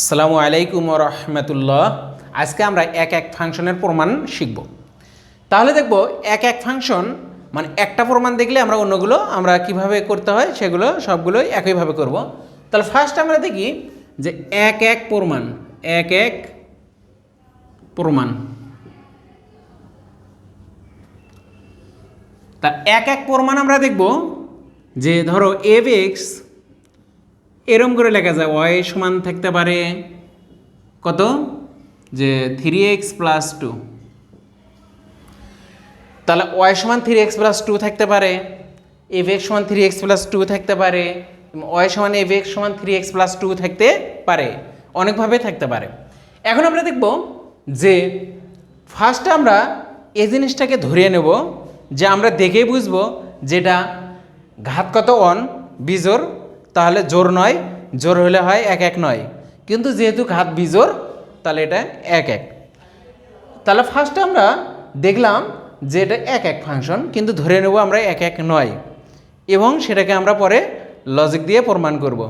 আসসালামু আলাইকুম রহমতুল্লাহ। আজকে আমরা এক এক ফাংশনের প্রমাণ শিখব। তাহলে দেখব এক এক ফাংশন মানে একটা প্রমাণ দেখলে আমরা অন্যগুলো আমরা কীভাবে করতে হয় সেগুলো সবগুলো একইভাবে করব। তাহলে ফার্স্ট আমরা দেখি যে এক এক প্রমাণ, এক এক প্রমাণ। তা এক এক প্রমাণ আমরা দেখব যে ধরো এফ এক্স এরম করে লেখা যায় ওয়াই সমান থাকতে পারে কত? যে থ্রি এক্স প্লাস টু তাহলে ওয়াই সমান থ্রি এক্স প্লাস টু থাকতে পারে এফ এক্স সমান থ্রি এক্স প্লাস টু থাকতে পারে ওয়াই সমান এফ এক্স সমান থ্রি এক্স প্লাস টু থাকতে পারে, অনেকভাবে থাকতে পারে। এখন আমরা দেখব যে ফার্স্টে আমরা এই জিনিসটাকে ধরিয়ে নেব, যে আমরা দেখেই বুঝব যেটা ঘাত কত অন বিজোর তাহলে জোর নয়, জোর হলে হয় এক এক নয়। কিন্তু যেহেতু ঘাত বিজোর তাহলে এটা এক এক। তাহলে ফার্স্টে আমরা দেখলাম যে এটা এক এক ফাংশন কিন্তু ধরে নেব আমরা এক এক নয়। এবং সেটাকে আমরা পরে লজিক দিয়ে প্রমাণ করব।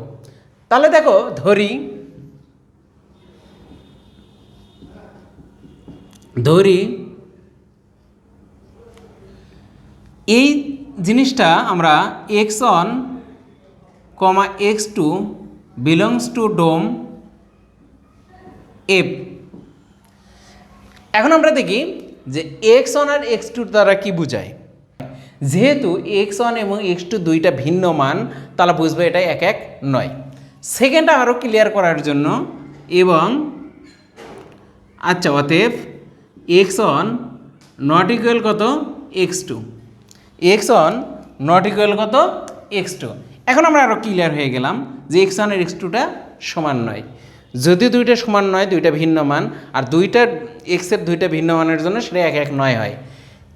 তাহলে দেখো, ধরি ধরি, এই জিনিসটা আমরা X on X two belongs to dom F. এখন আমরা দেখি যে এক্স ওয়ান আর এক্স টুর দ্বারা কি বোঝায়। যেহেতু এক্স ওয়ান এবং এক্স টু দুইটা ভিন্ন মান, তাহলে বুঝবে এটা এক এক নয়। সেকেন্ডটা আরও ক্লিয়ার করার জন্য এবং আচ্ছা অতএব এক্স ওয়ান নট ইকুয়াল কত? X two. X one not equal কত? X two. এখন আমরা আরও ক্লিয়ার হয়ে গেলাম যে এক্স ওয়ান আর এক্স টুটা সমান নয়। যদি দুইটা সমান নয়, দুইটা ভিন্ন মান, আর দুইটা এক্সের দুইটা ভিন্ন মানের জন্য সেটা এক এক নয় হয়।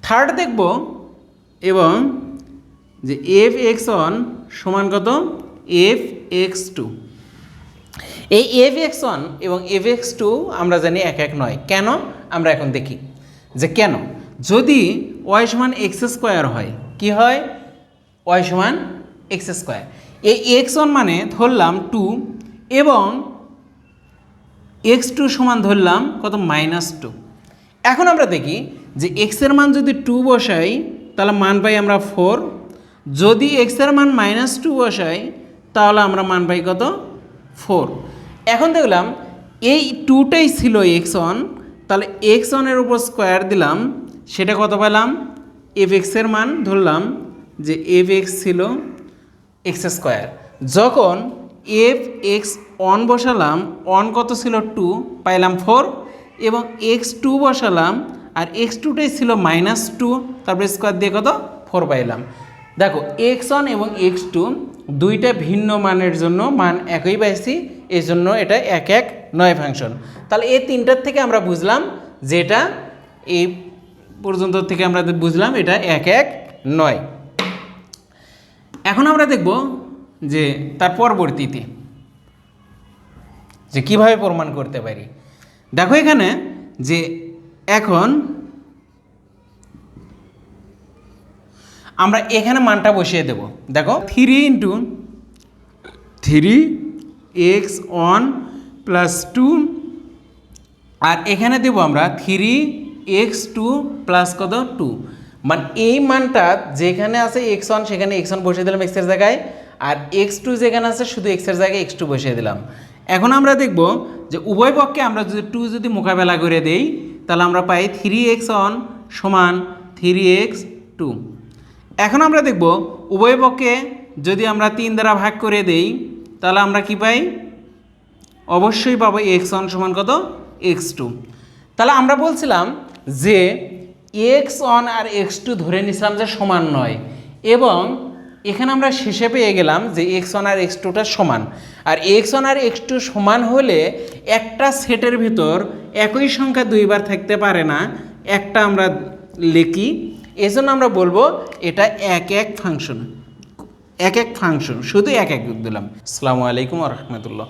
থার্ড দেখব এবং যে এফ এক্স ওয়ান সমান কত? এফ এক্স টু এই এফ এক্স ওয়ান এবং এফ এক্স টু আমরা জানি এক এক নয়। কেন? আমরা এখন দেখি। যে কেন? যদি ওয়াই সমান এক্স স্কোয়ার হয়, কি হয়? ওয়াই সমান এক্স স্কোয়ার। এই এক্স ওয়ান মানে ধরলাম টু এবং এক্স টু সমান ধরলাম কত? মাইনাস টু এখন আমরা দেখি যে এক্সের মান যদি টু বসাই, তাহলে মান পাই আমরা ফোর যদি এক্সের মান মাইনাস টু বসাই, তাহলে আমরা মান পাই কত? ফোর এখন দেখলাম এই টুটাই ছিল এক্স ওয়ান, তাহলে এক্স ওয়ানের উপর স্কোয়ার দিলাম, সেটা কত পেলাম এফ এক্সের মান ধরলাম যে এফ এক্স ছিল এক্স স্কোয়ার। যখন এফ এক্স অন বসালাম অন কত ছিল? টু। পাইলাম ফোর এবং এক্স টু বসালাম, আর এক্স টুটাই ছিল মাইনাস টু। তারপরে স্কোয়ার দিয়ে কত? ফোর পাইলাম। দেখো, এক্স ওয়ান এবং এক্স টু দুইটা ভিন্ন মানের জন্য মান একই পাইছি এই জন্য এটা এক এক নয় ফাংশন। তাহলে এই তিনটার থেকে আমরা বুঝলাম যেটা, এই পর্যন্ত থেকে আমরা বুঝলাম এটা এক এক নয়। এখন আমরা দেখব যে তার পরবর্তীতে যে কীভাবে প্রমাণ করতে পারি। দেখো এখানে যে এখন আমরা এখানে মানটা বসিয়ে দেব। দেখো three into three X one plus two আর এখানে দেব আমরা থ্রি এক্স টু প্লাস কত? টু মানে এই মানটা যেখানে আছে এক্স ওয়ান সেখানে এক্স ওয়ান বসিয়ে দিলাম এক্সের জায়গায়, আর এক্স টু যেখানে আছে শুধু এক্সের জায়গায় এক্স টু বসিয়ে দিলাম। এখন আমরা দেখব যে উভয় পক্ষে আমরা যদি টু যদি মোকাবেলা করে দেই, তাহলে আমরা পাই থ্রি এক্স ওয়ান সমান থ্রি এক্স টু এখন আমরা দেখব উভয় পক্ষে যদি আমরা তিন দ্বারা ভাগ করে দেই, তাহলে আমরা কি পাই? অবশ্যই পাবো এক্স ওয়ান সমান কত? এক্স টু তাহলে আমরা বলছিলাম যে এক্স ওয়ান আর এক্স টু ধরে নিছিলাম যে সমান নয়। এবং এখানে আমরা শেষে পেয়ে গেলাম যে এক্স ওয়ান আর এক্স টুটা সমান। আর এক্স ওয়ান আর এক্স টু সমান হলে একটা সেটের ভিতর একই সংখ্যা দুইবার থাকতে পারে না। একটা আমরা লিখি। এজন্য আমরা বলব এটা এক এক ফাংশন। এক এক ফাংশন। শুধু এক এক দিলাম। আসসালামু আলাইকুম রহমতুল্লাহ।